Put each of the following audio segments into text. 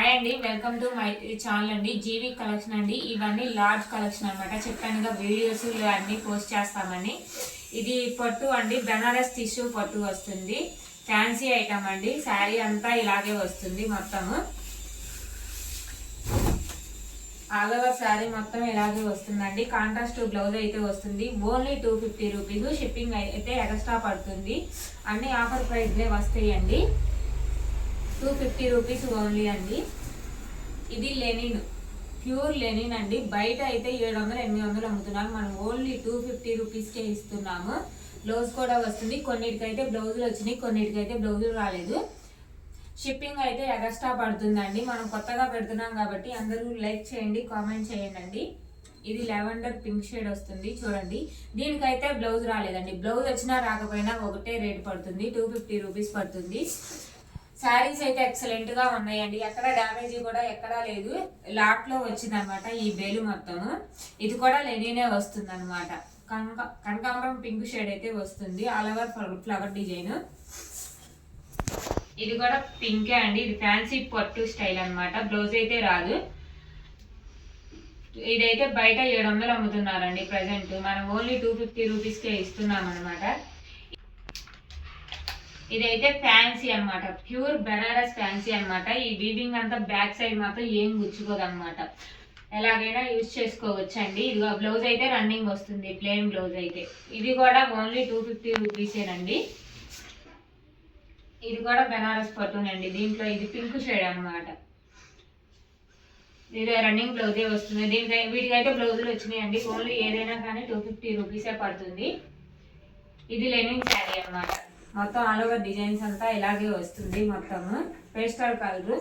Hi అండి welcome to my channel అండి జీవి collection అండి. ఇవన్నీ లార్జ్ కలెక్షన్ అనమాట చెప్పానుగా వీడియోస్ అన్నీ పోస్ట్ చేస్తామని. ఇది పట్టు అండి బెనారస్ టిష్యూ పట్టు వస్తుంది. ఫ్యాన్సీ ఐటమ్ అండి. శారీ అంతా ఇలాగే వస్తుంది మొత్తము. ఆల్ ఓవర్ శారీ మొత్తం ఇలాగే వస్తుందండి. కాంట్రాస్ట్ బ్లౌజ్ అయితే వస్తుంది. Only two fifty rupees. Shipping అయితే ఎక్స్ట్రా పడుతుంది. అన్ని ఆఫర్ ప్రైస్లే వస్తాయండి. టూ ఫిఫ్టీ రూపీస్ ఓన్లీ అండి. ఇది లెనిన్. ప్యూర్ లెనిన్ అండి. బయట అయితే ఏడు వందలు ఎనిమిది వందలు అమ్ముతున్నాము మనం ఓన్లీ టూ ఫిఫ్టీ రూపీస్కే ఇస్తున్నాము. బ్లౌజ్ కూడా వస్తుంది. కొన్నిటికైతే బ్లౌజులు వచ్చినాయి కొన్నిటికైతే బ్లౌజులు రాలేదు. షిప్పింగ్ అయితే ఎగస్ట్రా పడుతుందండి. మనం కొత్తగా పెడుతున్నాం కాబట్టి అందరూ లైక్ చేయండి కామెంట్ చేయండి ఇది లెవెండర్ పింక్ షేడ్ వస్తుంది చూడండి. దీనికైతే బ్లౌజ్ రాలేదండి. బ్లౌజ్ వచ్చినా రాకపోయినా ఒకటే రేట్ పడుతుంది. టూ ఫిఫ్టీ రూపీస్ పడుతుంది. శారీస్ అయితే ఎక్సలెంట్గా ఉన్నాయండి. ఎక్కడ డ్యామేజ్ కూడా ఎక్కడా లేదు. లాట్లో వచ్చింది అనమాట ఈ బేలు మొత్తము. ఇది కూడా లెనినే వస్తుంది అనమాట కనక కనకాంబరం పింక్ షేడ్ అయితే వస్తుంది. ఆల్ ఓవర్ ఫ్లవర్ డిజైన్ ఇది కూడా పింకే అండి. ఇది ఫ్యాన్సీ పట్టు స్టైల్ అనమాట. బ్లౌజ్ అయితే రాదు. ఇదైతే బయట ఏడు వందలు అమ్ముతున్నారండి ప్రజెంట్ మనం ఓన్లీ టూ ఫిఫ్టీ రూపీస్కే ఇస్తున్నాం అనమాట ఇదైతే ఫ్యాన్సీ అన్నమాట. ప్యూర్ బెనారస్ ఫ్యాన్సీ అన్నమాట. ఈ వీవింగ్ అంతా బ్యాక్ సైడ్ మాత్రం ఏం గుచ్చుకోదు అనమాట ఎలాగైనా యూజ్ చేసుకోవచ్చండి. ఇదిగో ఇది బ్లౌజ్ అయితే రన్నింగ్ వస్తుంది. ప్లెయిన్ బ్లౌజ్ అయితే. ఇది కూడా ఓన్లీ టూ ఫిఫ్టీ రూపీసేనండి ఇది కూడా బెనారస్ పట్టునండి దీంట్లో ఇది పింక్ షేడ్ అన్నమాట. ఇది రన్నింగ్ బ్లౌజే వస్తుంది. దీనికి వీటికైతే బ్లౌజులు వచ్చినాయండి ఓన్లీ ఏదైనా కానీ టూ ఫిఫ్టీ రూపీసే పడుతుంది. ఇది లెనింగ్ శారీ అన్నమాట. మొత్తం ఆల్ ఓవర్ డిజైన్స్ అంతా ఇలాగే వస్తుంది మొత్తము పేస్టల్ కలర్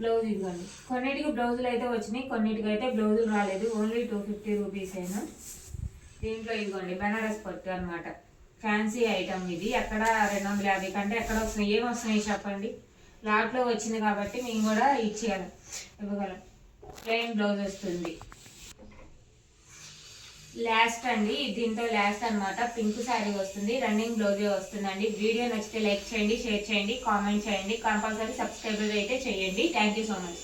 బ్లౌజ్ ఇవ్వండి కొన్నిటికి బ్లౌజులు అయితే వచ్చినాయి కొన్నిటికి అయితే బ్లౌజులు రాలేదు. ఓన్లీ టూ ఫిఫ్టీ రూపీస్ అయినా. దీంట్లో ఇదిగోండి బెనారస్ పట్టు అనమాట ఫ్యాన్సీ ఐటమ్ ఇది. ఎక్కడ రెండు వందల యాభై కంటే ఎక్కడ వస్తున్నాయి? ఏం వస్తున్నాయి చెప్పండి? లాట్లో వచ్చింది కాబట్టి మేము కూడా ఇచ్చేయాలి. ఇవ్వగలం. ప్లెయిన్ బ్లౌజ్ వస్తుంది. లాస్ట్ అండి దీంతో లాస్ట్ అన్నమాట. పింక్ శారీ వస్తుంది రన్నింగ్ బ్లౌజే వస్తుందండి. వీడియో నచ్చితే లైక్ చేయండి షేర్ చేయండి కామెంట్ చేయండి. కంపల్సరీ సబ్స్క్రైబర్ అయితే చేయండి. Thank you so much